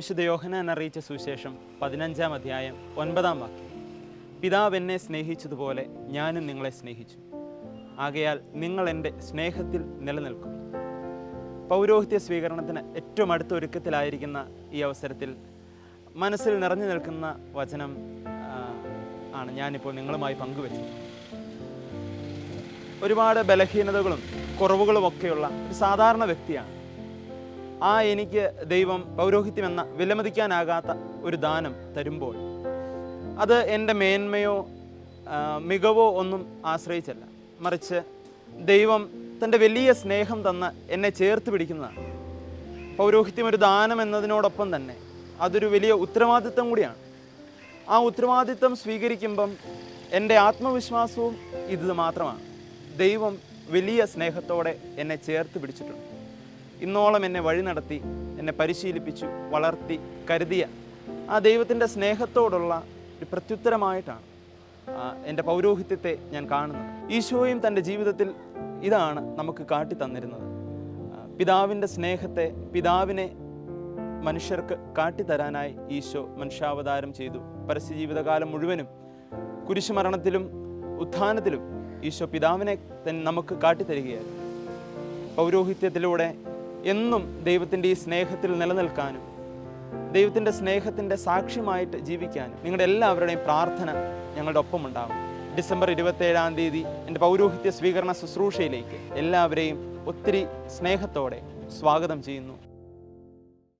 വിശുദ്ധ യോഹനാൻ അറിയിച്ച സുവിശേഷം പതിനഞ്ചാം അധ്യായം ഒൻപതാം വാക്യം. പിതാവ് എന്നെ സ്നേഹിച്ചതുപോലെ ഞാനും നിങ്ങളെ സ്നേഹിച്ചു. ആകയാൽ നിങ്ങൾ എന്റെ സ്നേഹത്തിൽ നിലനിൽക്കും. പൗരോഹിത്യ സ്വീകരണത്തിന് ഏറ്റവും അടുത്ത ഒരുക്കത്തിലായിരിക്കുന്ന ഈ അവസരത്തിൽ മനസ്സിൽ നിറഞ്ഞു നിൽക്കുന്ന വചനം ആണ് ഞാനിപ്പോൾ നിങ്ങളുമായി പങ്കുവച്ചത്. ഒരുപാട് ബലഹീനതകളും കുറവുകളും ഒക്കെയുള്ള ഒരു സാധാരണ വ്യക്തിയാണ് ആ എനിക്ക് ദൈവം പൗരോഹിത്യം എന്ന വിലമതിക്കാനാകാത്ത ഒരു ദാനം തരുമ്പോൾ അത് എന്റെ മേന്മയോ മികവോ ഒന്നും ആശ്രയിച്ചല്ല. മറിച്ച് ദൈവം തന്റെ വലിയ സ്നേഹം തന്ന് എന്നെ ചേർത്ത് പിടിക്കുന്നതാണ്. പൗരോഹിത്യം ഒരു ദാനം എന്നതിനോടൊപ്പം തന്നെ അതൊരു വലിയ ഉത്തരവാദിത്വം കൂടിയാണ്. ആ ഉത്തരവാദിത്വം സ്വീകരിക്കുമ്പം എന്റെ ആത്മവിശ്വാസവും ഇത് മാത്രമാണ് ദൈവം വലിയ സ്നേഹത്തോടെ എന്നെ ചേർത്ത് പിടിച്ചിട്ടുണ്ട്. ഇന്നോളം എന്നെ വഴി നടത്തി എന്നെ പരിശീലിപ്പിച്ചു വളർത്തി കരുതിയ ആ ദൈവത്തിന്റെ സ്നേഹത്തോടുള്ള ഒരു പ്രത്യുത്തരമായിട്ടാണ് എന്റെ പൗരോഹിത്യത്തെ ഞാൻ കാണുന്നത്. ഈശോയും തന്റെ ജീവിതത്തിൽ ഇതാണ് നമുക്ക് കാട്ടി തന്നിരുന്നത്. പിതാവിന്റെ സ്നേഹത്തെ പിതാവിനെ മനുഷ്യർക്ക് കാട്ടിത്തരാനായി ഈശോ മനുഷ്യാവതാരം ചെയ്തു. പരസ്യ ജീവിതകാലം മുഴുവനും കുരിശുമരണത്തിലും ഉത്ഥാനത്തിലും ഈശോ പിതാവിനെ നമുക്ക് കാട്ടിത്തരികയായിരുന്നു പൗരോഹിത്യത്തിലൂടെ എന്നും ദൈവത്തിന്റെ ഈ സ്നേഹത്തിൽ നിലനിൽക്കാനും ദൈവത്തിന്റെ സ്നേഹത്തിന്റെ സാക്ഷ്യമായിട്ട് ജീവിക്കാനും നിങ്ങളുടെ എല്ലാവരുടെയും പ്രാർത്ഥന ഞങ്ങളുടെ ഒപ്പമുണ്ടാകും. ഡിസംബർ ഇരുപത്തേഴാം തീയതി എന്റെ പൗരോഹിത്യ സ്വീകരണ ശുശ്രൂഷയിലേക്ക് എല്ലാവരെയും ഒത്തിരി സ്നേഹത്തോടെ സ്വാഗതം ചെയ്യുന്നു.